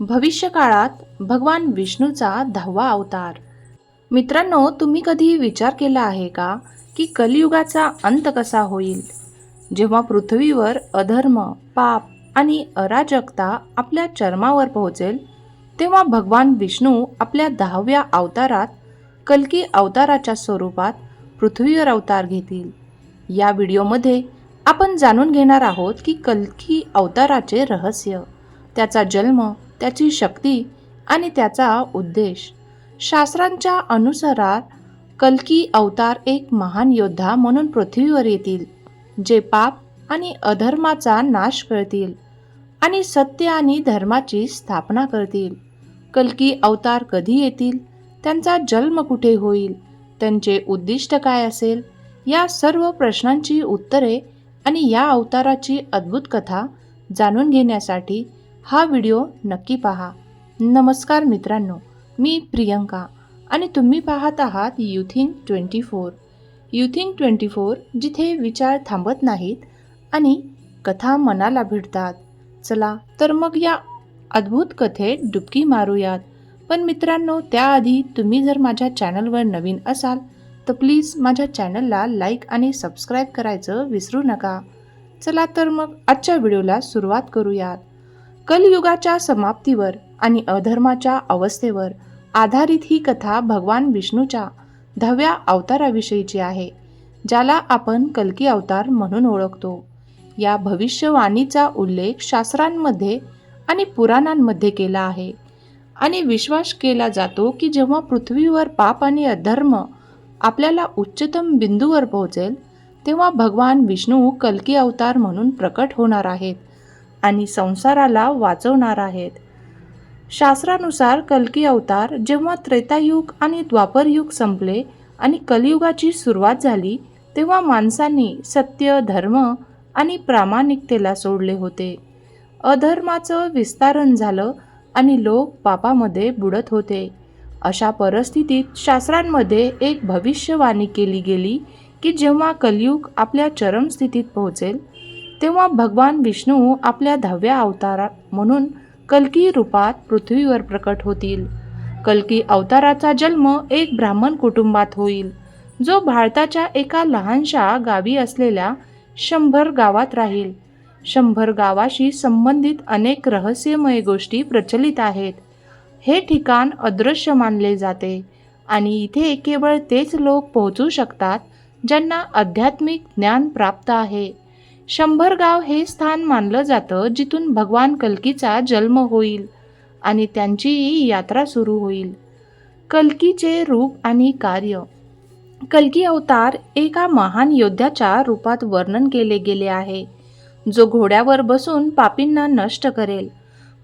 भविष्यकाळात भगवान विष्णूचा दहावा अवतार. मित्रांनो तुम्ही कधी विचार केला आहे का की कलियुगाचा अंत कसा होईल? जेव्हा पृथ्वीवर अधर्म पाप आणि अराजकता आपल्या चर्मावर पोहोचेल तेव्हा भगवान विष्णू आपल्या दहाव्या अवतारात कल्की अवताराच्या स्वरूपात पृथ्वीवर अवतार घेतील. या व्हिडिओमध्ये आपण जाणून घेणार आहोत की कल्की अवताराचे रहस्य त्याचा जन्म त्याची शक्ती आणि त्याचा उद्देश. शास्त्रांच्या अनुसार कल्की अवतार एक महान योद्धा म्हणून पृथ्वीवर येतील जे पाप आणि अधर्माचा नाश करतील आणि सत्य आणि धर्माची स्थापना करतील. कल्की अवतार कधी येतील त्यांचा जन्म कुठे होईल त्यांचे उद्दिष्ट काय असेल या सर्व प्रश्नांची उत्तरे आणि या अवताराची अद्भुत कथा जाणून घेण्यासाठी हा व्हिडिओ नक्की पहा. नमस्कार मित्रांनो मी प्रियंका आणि तुम्ही पाहत आहात youthing twenty four youthing twenty four जिथे विचार थांबत नाहीत आणि कथा मनाला भिडतात. चला तर मग या अद्भुत कथेत डुबकी मारूयात. पण मित्रांनो त्याआधी तुम्ही जर माझ्या चॅनलवर नवीन असाल तर प्लीज माझ्या चॅनलला लाईक आणि सबस्क्राईब करायचं विसरू नका. चला तर मग आजच्या व्हिडिओला सुरुवात करूयात. कलयुगाच्या समाप्तीवर आणि अधर्माच्या अवस्थेवर आधारित ही कथा भगवान विष्णूच्या दहाव्या अवताराविषयीची आहे ज्याला आपण कल्की अवतार म्हणून ओळखतो. या भविष्यवाणीचा उल्लेख शास्त्रांमध्ये आणि पुराणांमध्ये केला आहे आणि विश्वास केला जातो की जेव्हा पृथ्वीवर पाप आणि अधर्म आपल्याला उच्चतम बिंदूवर पोहोचेल तेव्हा भगवान विष्णू कल्की अवतार म्हणून प्रकट होणार आहेत. आणि संसाराला वाचवणार आहेत. शास्त्रानुसार कल्की अवतार जेव्हा त्रेतायुग आणि द्वापरयुग संपले आणि कलियुगाची सुरुवात झाली तेव्हा माणसांनी सत्य धर्म आणि प्रामाणिकतेला सोडले होते. अधर्माचं विस्तारण झालं आणि लोक पापामध्ये बुडत होते. अशा परिस्थितीत शास्त्रांमध्ये एक भविष्यवाणी केली गेली की जेव्हा कलियुग आपल्या चरमस्थितीत पोहोचेल तेव्हा भगवान विष्णू आपल्या दहाव्या अवतारात म्हणून कल्की रूपात पृथ्वीवर प्रकट होतील. कल्की अवताराचा जन्म एक ब्राह्मण कुटुंबात होईल जो भारताच्या एका लहानशा गावी असलेल्या शंभर गावात राहील. शंभर गावाशी संबंधित अनेक रहस्यमय गोष्टी प्रचलित आहेत. हे ठिकाण अदृश्य मानले जाते आणि इथे केवळ तेच लोक पोहोचू शकतात ज्यांना आध्यात्मिक ज्ञान प्राप्त आहे. शंभर गाव हे स्थान मानलं जातं जिथून भगवान कल्कीचा जन्म होईल आणि त्यांचीही यात्रा सुरू होईल. कल्कीचे रूप आणि कार्य. कल्की अवतार एका महान योद्ध्याच्या रूपात वर्णन केले गेले आहे. जो घोड्यावर बसून पापींना नष्ट करेल.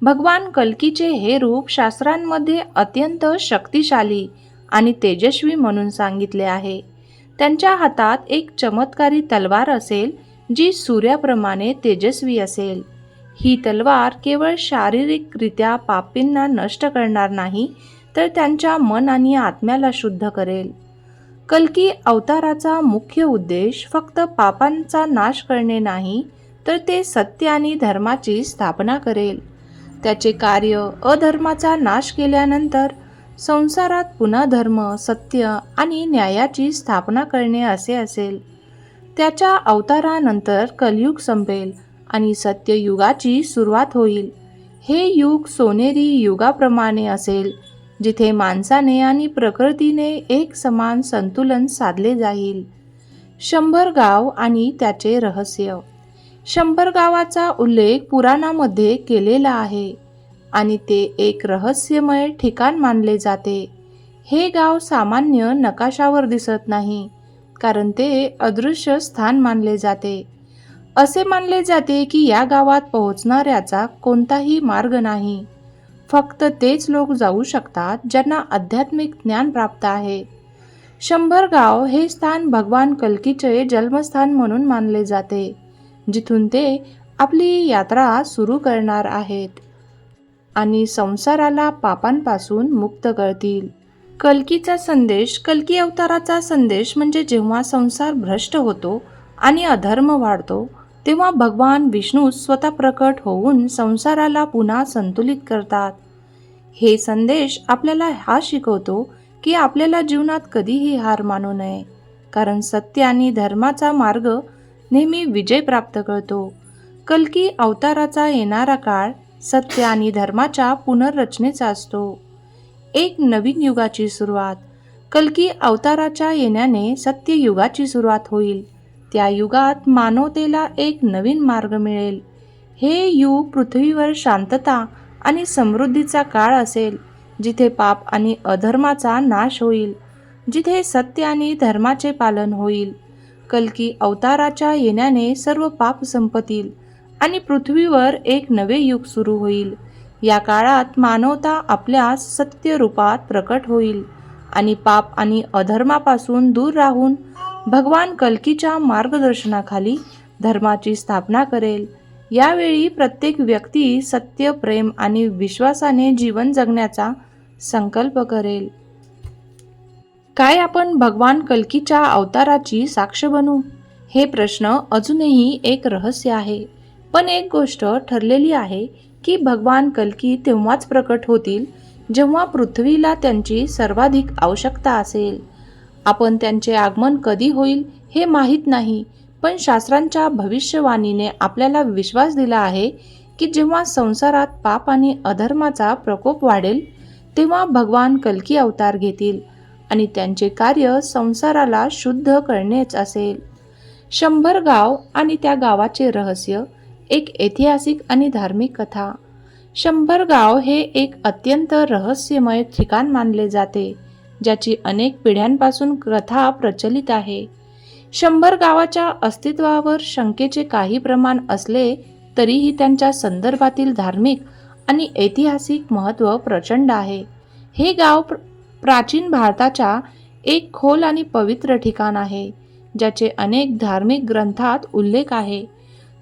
भगवान कल्कीचे हे रूप शास्त्रांमध्ये अत्यंत शक्तिशाली आणि तेजस्वी म्हणून सांगितले आहे. त्यांच्या हातात एक चमत्कारी तलवार असेल जी सूर्याप्रमाणे तेजस्वी असेल. ही तलवार केवळ शारीरिकरित्या पापींना नष्ट करणार नाही तर त्यांच्या मन आणि आत्म्याला शुद्ध करेल. कल्की अवताराचा मुख्य उद्देश फक्त पापांचा नाश करणे नाही तर ते सत्य आणि धर्माची स्थापना करेल. त्याचे कार्य अधर्माचा नाश केल्यानंतर संसारात पुन्हा धर्म सत्य आणि न्यायाची स्थापना करणे असे असेल. त्याच्या अवतारानंतर कलयुग संपेल आणि सत्ययुगाची सुरुवात होईल. हे युग सोनेरी युगाप्रमाणे असेल जिथे माणसाने आणि प्रकृतीने एक समान संतुलन साधले जाईल. शंभर गाव आणि त्याचे रहस्य. शंभर गावाचा उल्लेख पुराणामध्ये केलेला आहे आणि ते एक रहस्यमय ठिकाण मानले जाते. हे गाव सामान्य नकाशावर दिसत नाही. कारण ते अदृश्य स्थान मानले जाते. असे मानले जाते की या गावात पोहोचणाऱ्याचा कोणताही मार्ग नाही. फक्त तेच लोक जाऊ शकतात ज्यांना आध्यात्मिक ज्ञान प्राप्त आहे. शंभर गाव हे स्थान भगवान कल्कीचे जन्मस्थान म्हणून मानले जाते जिथून ते आपली यात्रा सुरू करणार आहेत आणि संसाराला पापांपासून मुक्त करतील. कलकीचा संदेश कल्की अवताराचा संदेश म्हणजे जेव्हा संसार भ्रष्ट होतो आणि अधर्म वाढतो तेव्हा भगवान विष्णू स्वतः प्रकट होऊन संसाराला पुन्हा संतुलित करतात. हे संदेश आपल्याला हा शिकवतो की आपल्याला जीवनात कधीही हार मानू नये कारण सत्य आणि धर्माचा मार्ग नेहमी विजय प्राप्त करतो. कलकी अवताराचा येणारा काळ सत्य आणि धर्माच्या पुनर्रचनेचा असतो. एक नवीन युगाची सुरुवात. कलकी अवताराच्या येण्याने सत्य युगाची सुरुवात होईल. त्या युगात मानवतेला एक नवीन मार्ग मिळेल. हे युग पृथ्वीवर शांतता आणि समृद्धीचा काळ असेल जिथे पाप आणि अधर्माचा नाश होईल जिथे सत्य आणि धर्माचे पालन होईल. कलकी अवताराच्या येण्याने सर्व पाप संपतील आणि पृथ्वीवर एक नवे युग सुरू होईल. या काळात मानवता आपल्या सत्य रूपात प्रकट होईल आणि पाप आणि अधर्मापासून दूर राहून भगवान कलकीच्या मार्गदर्शनाखाली धर्माची स्थापना करेल. यावेळी प्रत्येक व्यक्ती सत्य प्रेम आणि विश्वासाने जीवन जगण्याचा संकल्प करेल. काय आपण भगवान कलकीच्या अवताराची साक्ष बनू? हे प्रश्न अजूनही एक रहस्य आहे. पण एक गोष्ट ठरलेली आहे की भगवान कलकी तेव्हाच प्रकट होतील जेव्हा पृथ्वीला त्यांची सर्वाधिक आवश्यकता असेल. आपण त्यांचे आगमन कधी होईल हे माहीत नाही पण शास्त्रांच्या भविष्यवाणीने आपल्याला विश्वास दिला आहे की जेव्हा संसारात पाप आणि अधर्माचा प्रकोप वाढेल तेव्हा भगवान कलकी अवतार घेतील आणि त्यांचे कार्य संसाराला शुद्ध करणेच असेल. शंभर गाव आणि त्या गावाचे रहस्य एक ऐतिहासिक आणि धार्मिक कथा. शंभर गाव हे एक अत्यंत रहस्यमय ठिकाण मानले जाते ज्याची अनेक पिढ्यांपासून कथा प्रचलित आहे. शंभर गावाच्या अस्तित्वावर शंकेचे काही प्रमाण असले तरीही त्यांच्या संदर्भातील धार्मिक आणि ऐतिहासिक महत्त्व प्रचंड आहे. हे गाव प्र प्राचीन भारताच्या एक खोल आणि पवित्र ठिकाण आहे ज्याचे अनेक धार्मिक ग्रंथात उल्लेख आहे.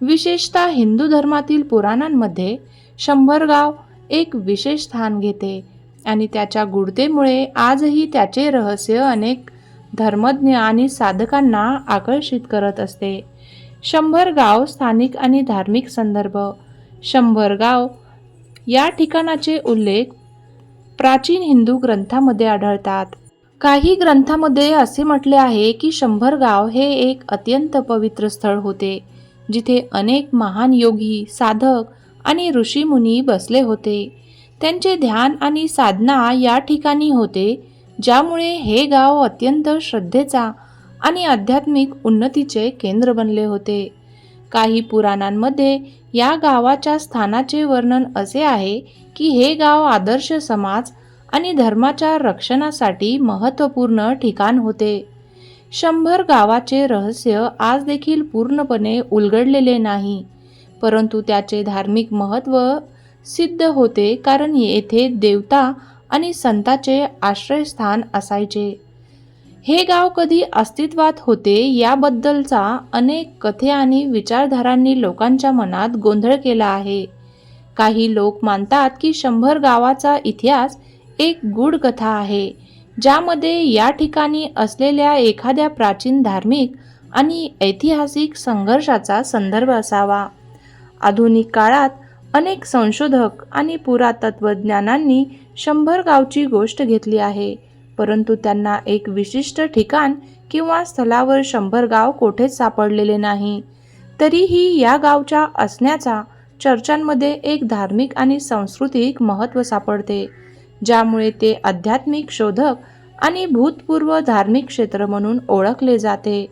विशेषतः हिंदू धर्मातील पुराणांमध्ये शंभर गाव एक विशेष स्थान घेते आणि त्याच्या गुढतेमुळे आजही त्याचे रहस्य अनेक धर्मज्ञ आणि साधकांना आकर्षित करत असते. शंभर गाव स्थानिक आणि धार्मिक संदर्भ. शंभर गाव या ठिकाणाचे उल्लेख प्राचीन हिंदू ग्रंथामध्ये आढळतात. काही ग्रंथामध्ये असे म्हटले आहे की शंभर गाव हे एक अत्यंत पवित्र स्थळ होते. जिथे अनेक महान योगी साधक आणि ऋषीमुनी बसले होते. त्यांचे ध्यान आणि साधना या ठिकाणी होते ज्यामुळे हे गाव अत्यंत श्रद्धेचा आणि आध्यात्मिक उन्नतीचे केंद्र बनले होते. काही पुराणांमध्ये या गावाच्या स्थानाचे वर्णन असे आहे की हे गाव आदर्श समाज आणि धर्माच्या रक्षणासाठी महत्त्वपूर्ण ठिकाण होते. शंभर गावाचे रहस्य आज देखील पूर्णपणे उलगडलेले नाही परंतु त्याचे धार्मिक महत्त्व सिद्ध होते कारण येथे देवता आणि संताचे आश्रयस्थान असायचे. हे गाव कधी अस्तित्वात होते याबद्दलचा अनेक कथे आणि विचारधारांनी लोकांच्या मनात गोंधळ केला आहे. काही लोक मानतात की शंभर गावाचा इतिहास एक गूढ कथा आहे ज्यामध्ये या ठिकाणी असलेल्या एखाद्या प्राचीन धार्मिक आणि ऐतिहासिक संघर्षाचा संदर्भ असावा. आधुनिक काळात अनेक संशोधक आणि पुरातत्वज्ञानांनी शंभर गावची गोष्ट घेतली आहे परंतु त्यांना एक विशिष्ट ठिकाण किंवा स्थलावर शंभर गाव कोठेच सापडलेले नाही. तरीही या गावच्या असण्याचा चर्चांमध्ये एक धार्मिक आणि सांस्कृतिक महत्त्व सापडते. ज्यामुळे ते आध्यात्मिक शोधक आणि भूतपूर्व धार्मिक क्षेत्र म्हणून ओळखले जाते.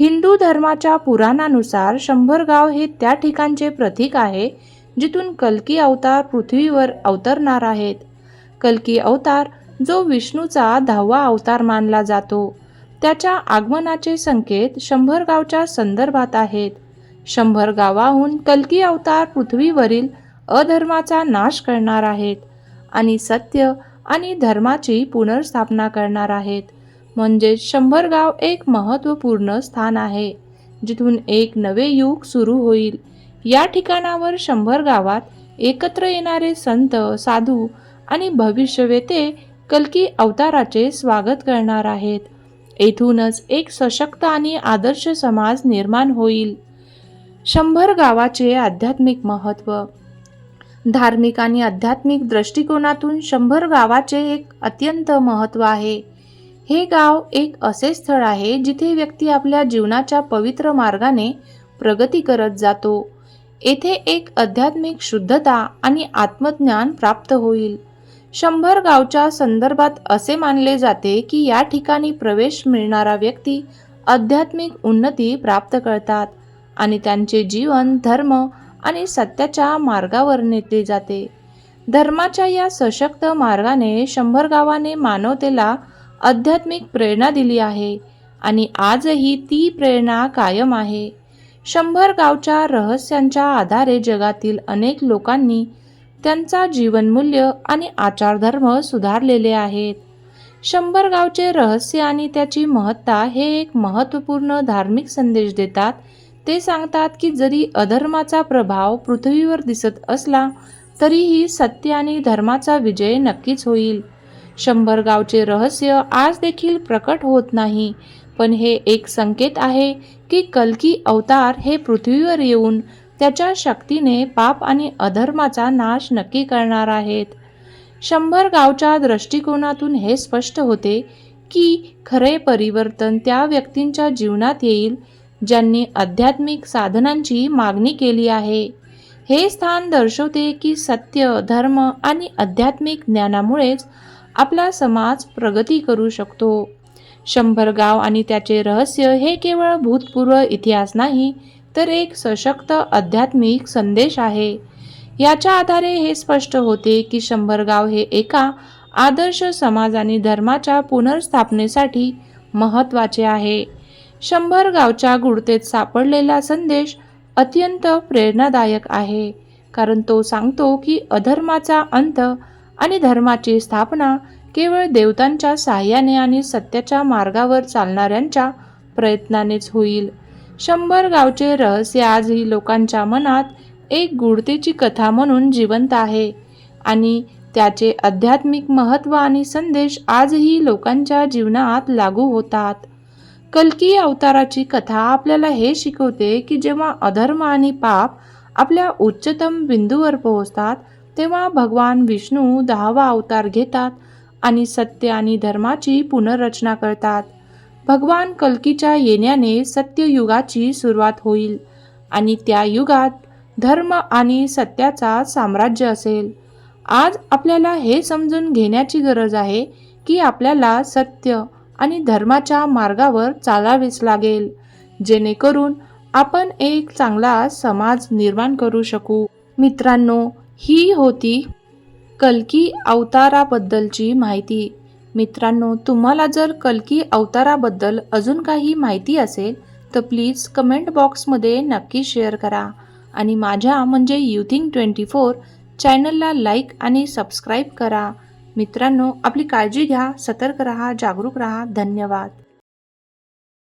हिंदू धर्माच्या पुराणानुसार शंभर गाव हे त्या ठिकाणचे प्रतीक आहे जिथून कल्की अवतार पृथ्वीवर अवतरणार आहेत. कल्की अवतार जो विष्णूचा दहावा अवतार मानला जातो त्याच्या आगमनाचे संकेत शंभर गावच्या संदर्भात आहेत. शंभर गावाहून कल्की अवतार पृथ्वीवरील अधर्माचा नाश करणार आहेत. आणि सत्य आणि धर्माची पुनर्स्थापना करणार आहेत. म्हणजे शंभर गाव एक महत्त्वपूर्ण स्थान आहे जिथून एक नवे युग सुरू होईल. या ठिकाणावर शंभर गावात एकत्र येणारे संत साधू आणि भविष्यवेते कल्की अवताराचे स्वागत करणार आहेत. येथूनच एक सशक्त आणि आदर्श समाज निर्माण होईल. शंभर गावाचे आध्यात्मिक महत्त्व धार्मिक आणि आध्यात्मिक दृष्टिकोनातून शंभर गावाचे एक अत्यंत महत्त्व आहे. हे गाव एक असे स्थळ आहे जिथे व्यक्ती आपल्या जीवनाच्या पवित्र मार्गाने प्रगती करत जातो. येथे एक आध्यात्मिक शुद्धता आणि आत्मज्ञान प्राप्त होईल. शंभर गावच्या संदर्भात असे मानले जाते की या ठिकाणी प्रवेश मिळणारा व्यक्ती आध्यात्मिक उन्नती प्राप्त करतात आणि त्यांचे जीवन धर्म आणि सत्याच्या मार्गावर नेते जाते. धर्माच्या या सशक्त मार्गाने शंभर गावाने मानवतेला आध्यात्मिक प्रेरणा दिली आहे आणि आजही ती प्रेरणा कायम आहे. शंभर गावच्या रहस्यांच्या आधारे जगातील अनेक लोकांनी त्यांचा जीवनमूल्य आणि आचारधर्म सुधारलेले आहेत. शंभर गावचे रहस्य आणि त्याची महत्ता हे एक महत्त्वपूर्ण धार्मिक संदेश देतात ते सांगतात की जरी अधर्माचा प्रभाव पृथ्वीवर दिसत असला तरीही सत्य आणि धर्माचा विजय नक्कीच होईल. शंभर गावचे रहस्य आज देखील प्रकट होत नाही पण हे एक संकेत आहे की कल्की अवतार हे पृथ्वीवर येऊन त्याच्या शक्तीने पाप आणि अधर्माचा नाश नक्की करणार आहेत. शंभर गावच्या दृष्टिकोनातून हे स्पष्ट होते की खरे परिवर्तन त्या व्यक्तींच्या जीवनात येईल ज्यांनी आध्यात्मिक साधनांची मागणी केली आहे. हे स्थान दर्शवते की सत्य धर्म आणि आध्यात्मिक ज्ञानामुळेच आपला समाज प्रगती करू शकतो. शंभर गाव आणि त्याचे रहस्य हे केवळ भूतपूर्व इतिहास नाही तर एक सशक्त आध्यात्मिक संदेश आहे. याच्या आधारे हे स्पष्ट होते की शंभर गाव हे एका आदर्श समाज आणि धर्माच्या पुनर्स्थापनेसाठी महत्त्वाचे आहे. शंभर गावच्या गुडतेत सापडलेला संदेश अत्यंत प्रेरणादायक आहे. कारण तो सांगतो की अधर्माचा अंत आणि धर्माची स्थापना केवळ देवतांच्या सहाय्याने आणि सत्याच्या मार्गावर चालणाऱ्यांच्या प्रयत्नानेच होईल. शंभर गावचे रहस्य आजही लोकांच्या मनात एक गुढतेची कथा म्हणून जिवंत आहे आणि त्याचे आध्यात्मिक महत्त्व आणि संदेश आजही लोकांच्या जीवनात लागू होतात. कल्की अवताराची कथा आपल्याला हे शिकवते की जेव्हा अधर्म आणि पाप आपल्या उच्चतम बिंदूवर पोहोचतात तेव्हा भगवान विष्णू दहावा अवतार घेतात आणि सत्य आणि धर्माची पुनर्रचना करतात. भगवान कल्कीच्या येण्याने सत्ययुगाची सुरुवात होईल आणि त्या युगात धर्म आणि सत्याचा साम्राज्य असेल. आज आपल्याला हे समजून घेण्याची गरज आहे की आपल्याला सत्य आणि धर्माच्या मार्गावर चालावेच लागेल. जेणेकरून आपण एक चांगला समाज निर्माण करू शकू. मित्रांनो ही होती कल्की अवताराबद्दलची माहिती. मित्रांनो तुम्हाला जर कलकी अवताराबद्दल अजून काही माहिती असेल तर प्लीज कमेंट बॉक्समध्ये नक्की शेअर करा. आणि माझ्या म्हणजे युथिंग ट्वेंटी फोर चॅनलला लाईक आणि सबस्क्राईब करा. मित्रांनो आपली काळजी घ्या सतर्क रहा जागरूक रहा. धन्यवाद.